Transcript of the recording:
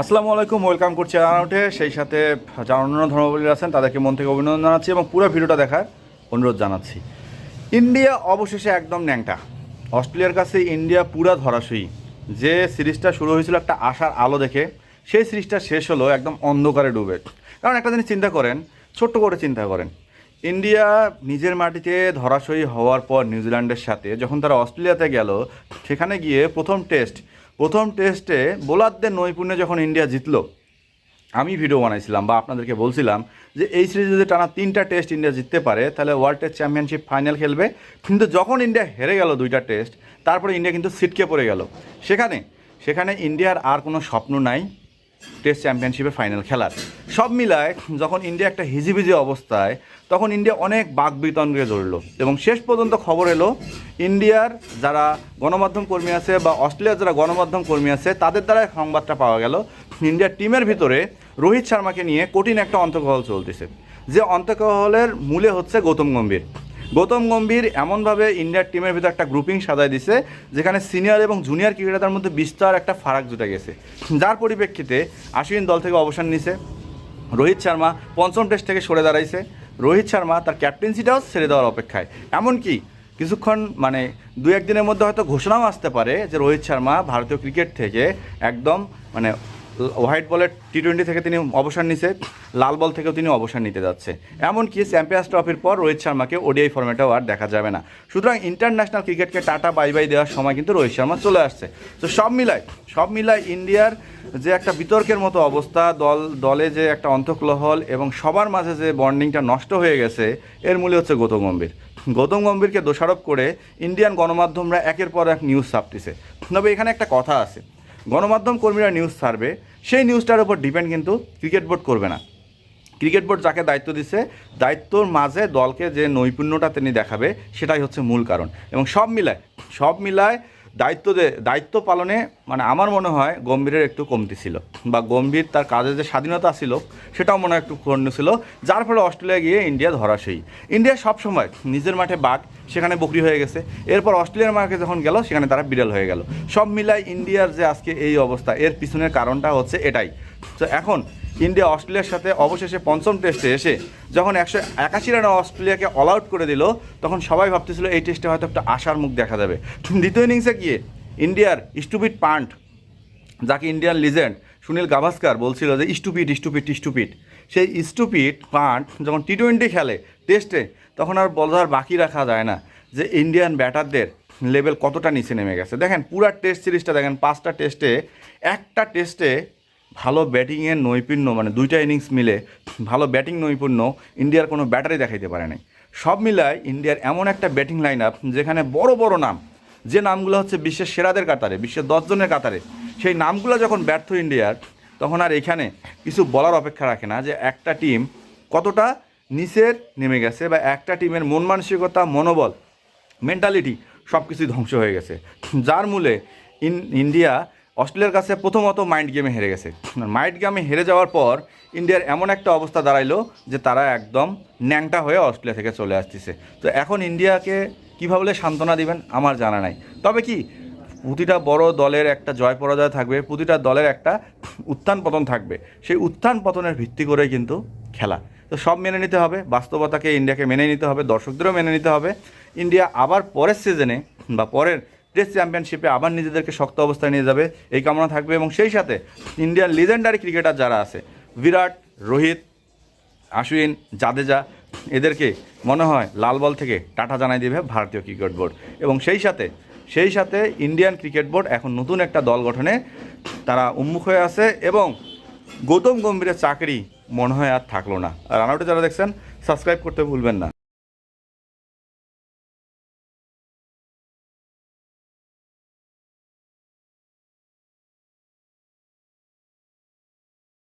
আসসালামু আলাইকুম, ওয়েলকাম করছি রানাউটে সেই সাথে যারা অন্যান্য ধর্মাবলী আছেন, তাদেরকে মন থেকে অভিনন্দন জানাচ্ছি এবং পুরো ভিডিওটা দেখার অনুরোধ জানাচ্ছি। ইন্ডিয়া অবশেষে একদম ন্যাংটা। অস্ট্রেলিয়ার কাছে ইন্ডিয়া পুরা ধরাশয়ী। যে সিরিজটা শুরু হয়েছিল একটা আশার আলো দেখে, সেই সিরিজটা শেষ হলো একদম অন্ধকারে ডুবে। কারণ একটা জিনিস চিন্তা করেন, ছোট্ট করে চিন্তা করেন। ইন্ডিয়া নিজের মাটিতে ধরাশয়ী হওয়ার পর নিউজিল্যান্ডের সাথে, যখন তারা অস্ট্রেলিয়াতে গেল, সেখানে গিয়ে প্রথম টেস্ট প্রথম টেস্টে বোলারদের নৈপুণ্যে যখন ইন্ডিয়া জিতলো, আমি ভিডিও বানাইছিলাম বা আপনাদেরকে বলছিলাম যে এই সিরিজে যদি টানা তিনটা টেস্ট ইন্ডিয়া জিততে পারে, তাহলে ওয়ার্ল্ড টেস্ট চ্যাম্পিয়নশিপ ফাইনাল খেলবে। কিন্তু যখন ইন্ডিয়া হেরে গেল দুইটা টেস্ট, তারপরে ইন্ডিয়া কিন্তু সিটকে পড়ে গেল। সেখানে সেখানে ইন্ডিয়ার আর কোনো স্বপ্ন নাই। টেস্ট চ্যাম্পিয়নশিপের ফাইনাল খেলার। সব মিলায় যখন ইন্ডিয়া একটা হিজিবিজি অবস্থায়, তখন ইন্ডিয়া অনেক বাক বিতণ্ডে জড়ল এবং শেষ পর্যন্ত খবর এলো, ইন্ডিয়ার যারা গণমাধ্যম কর্মী আছে বা অস্ট্রেলিয়ার যারা গণমাধ্যম কর্মী আছে, তাদের দ্বারা সংবাদটা পাওয়া গেল, ইন্ডিয়ার টিমের ভিতরে রোহিত শর্মাকে নিয়ে কঠিন একটা অন্তর্কহল চলতেছে। যে অন্তর্কহলের মূলে হচ্ছে গৌতম গম্ভীর। গৌতম গম্ভীর এমনভাবে ইন্ডিয়ার টিমের ভিতরে একটা গ্রুপিং সাজায় দিছে, যেখানে সিনিয়র এবং জুনিয়র ক্রিকেটারদের মধ্যে বিস্তার একটা ফারাক জুটে গেছে। যার পরিপ্রেক্ষিতে আশ্বিন দল থেকে অবসর নিছে। রোহিত শর্মা পঞ্চম টেস্ট থেকে সরে দাঁড়াইছে। রোহিত শর্মা তার ক্যাপ্টেন্সিটাও ছেড়ে দেওয়ার অপেক্ষায়। এমনকি কিছুক্ষণ মানে দু একদিনের মধ্যে হয়তো ঘোষণাও আসতে পারে যে রোহিত শর্মা ভারতীয় ক্রিকেট থেকে একদম মানে হোয়াইট বলের টি টোয়েন্টি থেকে তিনি অবসর নিছে, লাল বল থেকেও তিনি অবসর নিতে যাচ্ছে। এমনকি চ্যাম্পিয়ন্স ট্রফির পর রোহিত শর্মাকে ওডিআই ফর্মেটেও আর দেখা যাবে না। সুতরাং ইন্টারন্যাশনাল ক্রিকেটকে টাটা বাই বাই দেওয়ার সময় কিন্তু রোহিত শর্মা চলে আসছে। তো সব মিলায় সব মিলায় ইন্ডিয়ার যে একটা বিতর্কের মতো অবস্থা, দল, দলে যে একটা অন্তঃকলহল এবং সবার মাঝে যে বন্ডিংটা নষ্ট হয়ে গেছে, এর মূলে হচ্ছে গৌতম গম্ভীর। গৌতম গম্ভীরকে দোষারোপ করে ইন্ডিয়ান গণমাধ্যমরা একের পর এক নিউজ ছাপতেছে। তবে এখানে একটা কথা আছে। গণমাধ্যম কর্মীরা নিউজ ছাড়বে। সেই নিউজটার উপর ডিপেন্ড কিন্তু ক্রিকেট বোর্ড করবে না। ক্রিকেট বোর্ড যাকে দায়িত্ব দিচ্ছে দায়িত্বর মাঝে দলকে যে নৈপুণ্যটা তিনি দেখাবে, সেটাই হচ্ছে মূল কারণ। এবং সব মিলায় সব মিলায় দায়িত্ব দায়িত্ব পালনে মানে আমার মনে হয় গম্ভীরের একটু কমতি ছিল বা গম্ভীর তার কাজের যে স্বাধীনতা ছিল সেটাও মনে হয় একটু ক্ষুণ্ণ ছিল, যার ফলে অস্ট্রেলিয়া গিয়ে ইন্ডিয়া ধরাশয়ী ইন্ডিয়া সবসময় নিজের মাঠে বাঘ, সেখানে বকরি হয়ে গেছে। এরপর অস্ট্রেলিয়ার মাঠে যখন গেল, সেখানে তারা বিড়াল হয়ে গেল। সব মিলাই ইন্ডিয়ার যে আজকে এই অবস্থা, এর পিছনের কারণটা হচ্ছে এটাই। তো এখন ইন্ডিয়া অস্ট্রেলিয়ার সাথে অবশেষে পঞ্চম টেস্টে এসে যখন একশো একাশি রানে অস্ট্রেলিয়াকে অল আউট করে দিল, তখন সবাই ভাবতেছিল এই টেস্টে হয়তো একটা আশার মুখ দেখা যাবে। দ্বিতীয় ইনিংসে গিয়ে ইন্ডিয়ার স্টুপিড পান্ট, যাকে ইন্ডিয়ান লিজেন্ড সুনীল গাভাস্কার বলছিল যে, স্টুপিড স্টুপিড স্টুপিড। সেই স্টুপিড পান্ট যখন টি টোয়েন্টি খেলে টেস্টে, তখন আর বলার বাকি রাখা যায় না যে, ইন্ডিয়ান ব্যাটারদের লেভেল কতটা নিচে নেমে গেছে। দেখেন পুরা টেস্ট সিরিজটা, দেখেন পাঁচটা টেস্টে, একটা টেস্টে ভালো ব্যাটিংয়ের নৈপুণ্য মানে দুইটা ইনিংস মিলে ভালো ব্যাটিং নৈপুণ্য ইন্ডিয়ার কোনো ব্যাটারি দেখাইতে পারে নাই। সব মিলায় ইন্ডিয়ার এমন একটা ব্যাটিং লাইন আপ যেখানে বড় বড় নাম, যে নামগুলো হচ্ছে বিশ্বের সেরাদের কাতারে, বিশ্বের দশজনের কাতারে, সেই নামগুলো যখন ব্যর্থ ইন্ডিয়ার, তখন আর এখানে কিছু বলার অপেক্ষা রাখে না যে একটা টিম কতটা নিচের নেমে গেছে বা একটা টিমের মন মানসিকতা, মনোবল মেন্টালিটি সব কিছুই ধ্বংস হয়ে গেছে। যার মূলে ইন, ইন্ডিয়া অস্ট্রেলিয়ার কাছে প্রথমত মাইন্ড গেমে হেরে গেছে। মাইন্ড গেমে হেরে যাওয়ার পর ইন্ডিয়ার এমন একটা অবস্থা দাঁড়াইলো যে তারা একদম ন্যাংটা হয়ে অস্ট্রেলিয়া থেকে চলে আসতেছে। তো এখন ইন্ডিয়াকে কীভাবে সান্ত্বনা দিবেন আমার জানা নাই। তবে কি, প্রতিটা বড় দলের একটা জয় পরাজয় থাকবে, প্রতিটা দলের একটা উত্থান পতন থাকবে। সেই উত্থান পতনের ভিত্তি করেই কিন্তু খেলা। তো সব মেনে নিতে হবে, বাস্তবতাকে ইন্ডিয়াকে মেনে নিতে হবে, দর্শকদেরও মেনে নিতে হবে। ইন্ডিয়া আবার পরের সিজনে বা পরের টেস্ট চ্যাম্পিয়নশিপে আবার নিজেদেরকে শক্ত অবস্থায় নিয়ে যাবে, এই কামনা থাকবে এবং সেই সাথে ইন্ডিয়ার লিজেন্ডারি ক্রিকেটার যারা আছে, বিরাট, রোহিত আশ্বিন জাদেজা, এদেরকে মনে হয় লাল বল থেকে টাটা জানাই দেবে ভারতীয় ক্রিকেট বোর্ড এবং সেই সাথে সেই সাথে ইন্ডিয়ান ক্রিকেট বোর্ড এখন নতুন একটা দল গঠনে তারা উন্মুখ হয়ে আছে এবং গৌতম গম্ভীরের চাকরি মনে হয় আর থাকল না। আর রানাউটে যারা দেখছেন সাবস্ক্রাইব করতে ভুলবেন না।